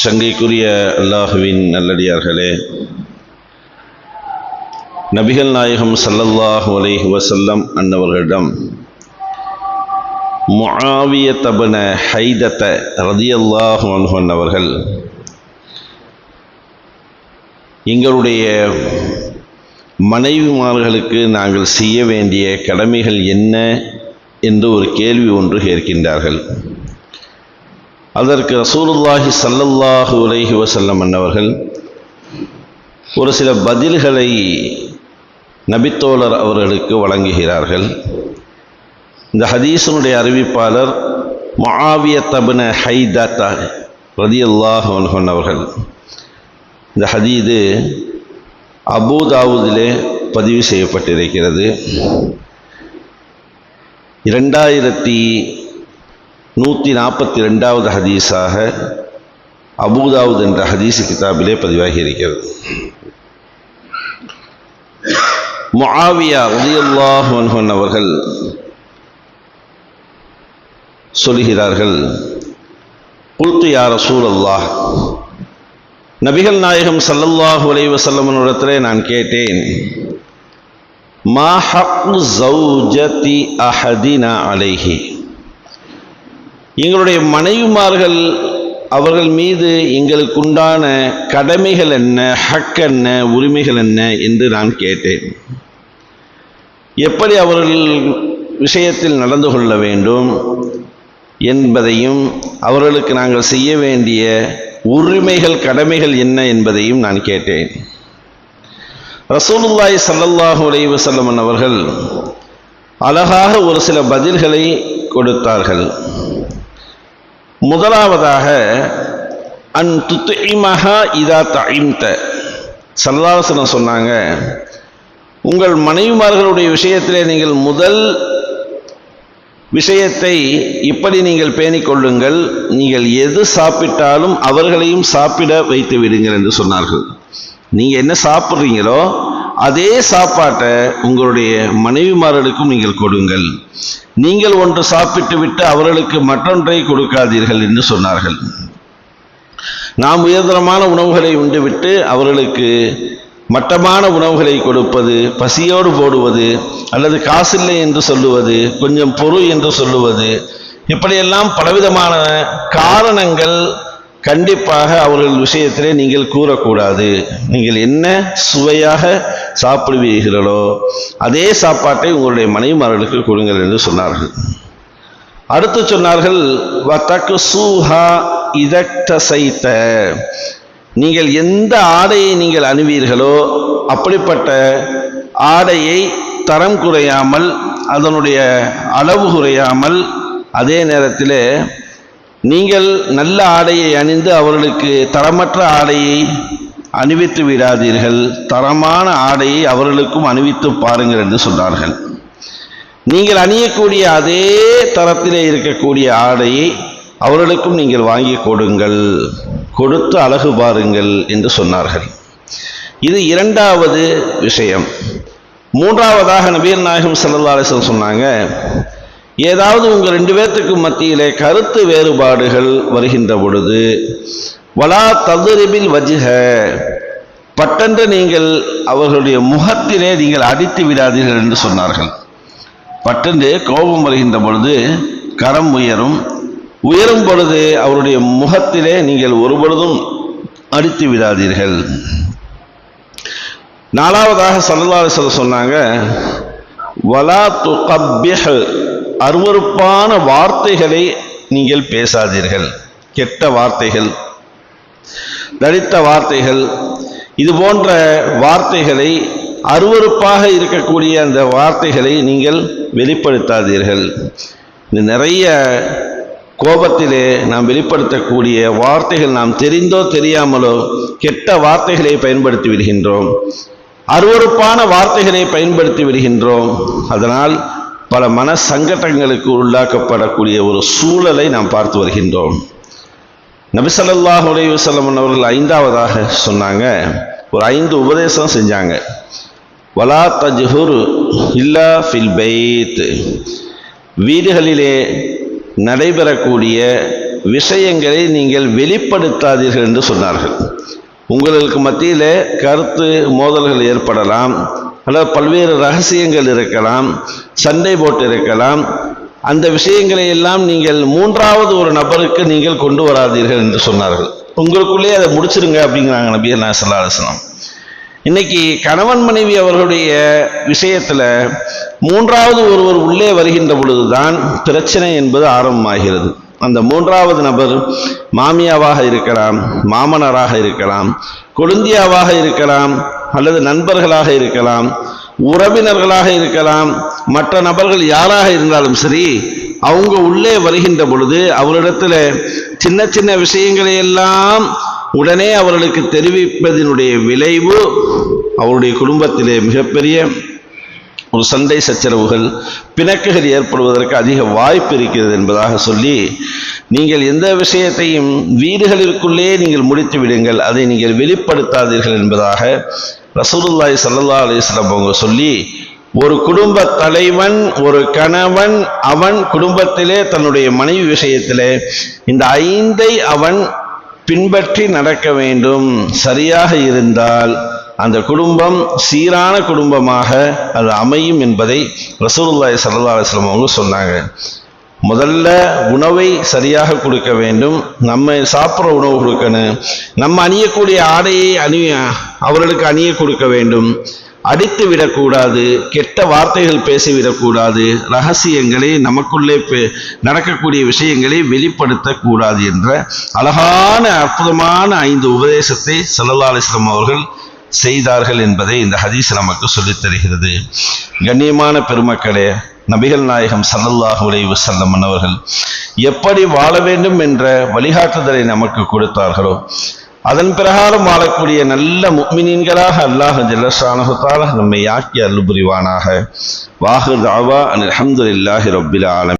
சங்கைக்குரிய அல்லாஹுவின் நல்லடியார்களே நபிகள் நாயகம் சல்லல்லாஹு அலைஹி வசல்லம் அன்னவர்களிடம் முஆவிய தபன ஹைதத்த ரதியல்லாஹு அன்ஹு அன்னவர்கள் எங்களுடைய மனைவிமார்களுக்கு நாங்கள் செய்ய வேண்டிய கடமைகள் என்ன என்று ஒரு கேள்வி ஒன்று கேட்கின்றார்கள். அதற்கு ரசூலுல்லாஹி சல்லல்லாஹு உலகி வசல்லம் அன்னவர்கள் ஒரு சில பதில்களை நபித்தோழர் அவர்களுக்கு வழங்குகிறார்கள். இந்த ஹதீஸனுடைய அறிவிப்பாளர் மஆவிய தபன ஹைதத்தா ரதியுல்லாஹ் அன்ஹு அவர்கள் இந்த ஹதீது அபூதாவுதிலே பதிவு செய்யப்பட்டிருக்கிறது. இரண்டாயிரத்தி நூற்றி நாற்பத்தி ரெண்டாவது ஹதீஸாக அபூதாவுத் என்ற ஹதீஸ் கிதாபிலே பதிவாகி இருக்கிறது முஆவியா உதயல்லாஹ் மன்ஹன் அவர்கள் சொல்கிறார்கள் குல்து யா ரசூலல்லாஹ் நபிகள் நாயகம் சல்லல்லாஹு அலைஹி வஸல்லம் நான் கேட்டேன் மா ஹக் ஜௌஜதி அஹதினா அலைஹி? எங்களுடைய மனைவிமார்கள் அவர்கள் மீது எங்களுக்குண்டான கடமைகள் என்ன ஹக் என்ன உரிமைகள் என்ன என்று நான் கேட்டேன். எப்படி அவர்கள் விஷயத்தில் நடந்து கொள்ள வேண்டும் என்பதையும் அவர்களுக்கு நாங்கள் செய்ய வேண்டிய உரிமைகள் கடமைகள் என்ன என்பதையும் நான் கேட்டேன். ரசூலுல்லாய் சல்லல்லாஹு அலைஹி வஸல்லம் அவர்கள் அழகாக ஒரு சில பதில்களை கொடுத்தார்கள். முதலாவதாக அன் துத்துமஹா இதா தஇம்த. சல்லாசனம் சொன்னாங்க உங்கள் மனைவிமார்களுடைய விஷயத்திலே நீங்கள் முதல் விஷயத்தை இப்படி நீங்கள் பேணிக் கொள்ளுங்கள். நீங்கள் எது சாப்பிட்டாலும் அவர்களையும் சாப்பிட வைத்து விடுங்கள் என்று சொன்னார்கள். நீங்கள் என்ன சாப்பிட்றீங்களோ அதே சாப்பாட்டை உங்களுடைய மனைவிமார்களுக்கும் நீங்கள் கொடுங்கள். நீங்கள் ஒன்று சாப்பிட்டு விட்டு அவர்களுக்கு மற்றொன்றை கொடுக்காதீர்கள் என்று சொன்னார்கள். நாம் உயர்தரமான உணவுகளை உண்டுவிட்டு அவர்களுக்கு மட்டமான உணவுகளை கொடுப்பது பசியோடு போடுவது அல்லது காசில்லை என்று சொல்லுவது கொஞ்சம் பொறு என்று சொல்லுவது இப்படியெல்லாம் பலவிதமான காரணங்கள் கண்டிப்பாக அவர்கள் விஷயத்திலே நீங்கள் கூறக்கூடாது. நீங்கள் என்ன சுவையாக சாப்பிடுவீர்களோ அதே சாப்பாட்டை உங்களுடைய மனைவிமார்களுக்கு கொடுங்கள் என்று சொன்னார்கள். அடுத்து சொன்னார்கள் வத்தக்கு சூஹா இதட்ட சைத்த நீங்கள் எந்த ஆடையை நீங்கள் அணிவீர்களோ அப்படிப்பட்ட ஆடையை தரம் குறையாமல் அதனுடைய அளவு குறையாமல் அதே நேரத்தில் நீங்கள் நல்ல ஆடையை அணிந்து அவர்களுக்கு தரமற்ற ஆடையை அணிவித்து விடாதீர்கள். தரமான ஆடையை அவர்களுக்கும் அணிவித்து பாருங்கள் என்று சொன்னார்கள். நீங்கள் அணியக்கூடிய அதே தரத்திலே இருக்கக்கூடிய ஆடையை அவர்களுக்கும் நீங்கள் வாங்கி கொடுங்கள். கொடுத்து அழகு பாருங்கள் என்று சொன்னார்கள். இது இரண்டாவது விஷயம். மூன்றாவதாக நபீர் நாயகம் சல்லா அலிஸ்லம் சொன்னாங்க ஏதாவது உங்கள் ரெண்டு பேர்த்துக்கு மத்தியிலே கருத்து வேறுபாடுகள் வருகின்ற பொழுது வலா ததுரிபில் வஜ்ஹ. பட்டென்று நீங்கள் அவர்களுடைய முகத்திலே நீங்கள் அடித்து விடாதீர்கள் என்று சொன்னார்கள். பட்டென்று கோபம் வருகின்ற பொழுது கரம் உயரும். உயரும் பொழுது அவருடைய முகத்திலே நீங்கள் ஒருபொழுதும் அடித்து விடாதீர்கள். நாலாவதாக சல்லல்லாஹு சொல்ல சொன்னாங்க வலா துகப்பிஹ். அருவறுப்பான வார்த்தைகளை நீங்கள் பேசாதீர்கள். கெட்ட வார்த்தைகள் தடித்த வார்த்தைகள் இது போன்ற வார்த்தைகளை அருவறுப்பாக இருக்கக்கூடிய அந்த வார்த்தைகளை நீங்கள் வெளிப்படுத்தாதீர்கள். இது நிறைய கோபத்திலே நாம் வெளிப்படுத்தக்கூடிய வார்த்தைகள் நாம் தெரிந்தோ தெரியாமலோ கெட்ட வார்த்தைகளை பயன்படுத்தி விடுகின்றோம். அருவறுப்பான வார்த்தைகளை பயன்படுத்தி விடுகின்றோம். அதனால் பல மன சங்கடங்களுக்கு உள்ளாக்கப்படக்கூடிய ஒரு சூழலை நாம் பார்த்து வருகின்றோம். நபிசல்லாஹ் உலக வசல்லம் அவர்கள் ஐந்தாவதாக சொன்னாங்க. ஒரு ஐந்து உபதேசம் செஞ்சாங்க. வலா தஜ்ஹுர் இல்லா ஃபில் பைத். வீடுகளிலே நடைபெறக்கூடிய விஷயங்களை நீங்கள் வெளிப்படுத்தாதீர்கள் என்று சொன்னார்கள். உங்களுக்கு மத்தியில் கருத்து மோதல்கள் ஏற்படலாம். அல்லது பல்வேறு ரகசியங்கள் இருக்கலாம் சண்டை போட்டு இருக்கலாம். அந்த விஷயங்களை எல்லாம் நீங்கள் மூன்றாவது ஒரு நபருக்கு நீங்கள் கொண்டு வராதீர்கள் என்று சொன்னார்கள். உங்களுக்குள்ளே அதை முடிச்சிருங்க அப்படிங்கிறாங்க நபியர் நாசல்லா அலுவலம் இன்னைக்கு கணவன் மனைவி அவர்களுடைய விஷயத்தில் மூன்றாவது ஒருவர் உள்ளே வருகின்ற பொழுதுதான் பிரச்சனை என்பது ஆரம்பமாகிறது. அந்த மூன்றாவது நபர் மாமியாவாக இருக்கலாம் மாமனராக இருக்கலாம் கொழுந்தியாவாக இருக்கலாம் அல்லது நண்பர்களாக இருக்கலாம் உறவினர்களாக இருக்கலாம் மற்ற நபர்கள் யாராக இருந்தாலும் சரி அவங்க உள்ளே வருகின்ற பொழுது அவரிடத்துல சின்ன சின்ன விஷயங்களை எல்லாம் உடனே அவர்களுக்கு தெரிவிப்பதனுடைய விளைவு அவருடைய குடும்பத்திலே மிகப்பெரிய ஒரு சண்டை சச்சரவுகள் பிணக்குகள் ஏற்படுவதற்கு அதிக வாய்ப்பு இருக்கிறது என்பதாக சொல்லி நீங்கள் எந்த விஷயத்தையும் வீடுகளிற்குள்ளே நீங்கள் முடித்து விடுங்கள் அதை நீங்கள் வெளிப்படுத்தாதீர்கள் என்பதாக ரசூலுல்லாய் சல்லா அலைஹி அவங்க சொல்லி ஒரு குடும்ப தலைவன் ஒரு கணவன் அவன் குடும்பத்திலே தன்னுடைய மனைவி விஷயத்திலே இந்த ஐந்தை அவன் பின்பற்றி நடக்க வேண்டும். சரியாக இருந்தால் அந்த குடும்பம் சீரான குடும்பமாக அது அமையும் என்பதை ரசூலுல்லாய் சல்லா அலைஹி அவங்க சொன்னாங்க. முதல்ல உணவை சரியாக கொடுக்க வேண்டும். நம்ம சாப்பிட்ற உணவு கொடுக்கணும். நம்ம அணியக்கூடிய ஆடையை அணி அவர்களுக்கு அணிய கொடுக்க வேண்டும். அடித்து விடக்கூடாது கெட்ட வார்த்தைகள் பேசிவிடக்கூடாது ரகசியங்களை நமக்குள்ளே நடக்கக்கூடிய விஷயங்களை வெளிப்படுத்தக்கூடாது என்ற அழகான அற்புதமான ஐந்து உபதேசத்தை ஸல்லல்லாஹு அவர்கள் செய்தார்கள் என்பதை இந்த ஹதீஸ் நமக்கு சொல்லித் தருகிறது கண்ணியமான பெருமக்களே நபிகள் நாயகம் சல்லல்லாஹ் உலைவு செல்லம் அவர்கள் எப்படி வாழ வேண்டும் என்ற வழிகாட்டுதலை நமக்கு கொடுத்தார்களோ அதன் பிரகாரம் வாழக்கூடிய நல்ல முக்மினீன்களாக அல்லாஹ் ஜல்லஷானஹு நம்மை ஆக்கி அருள் புரிவானாக. வாஹு தாவா அல்ஹம்துலில்லாஹி ரப்பில் ஆலமீன்.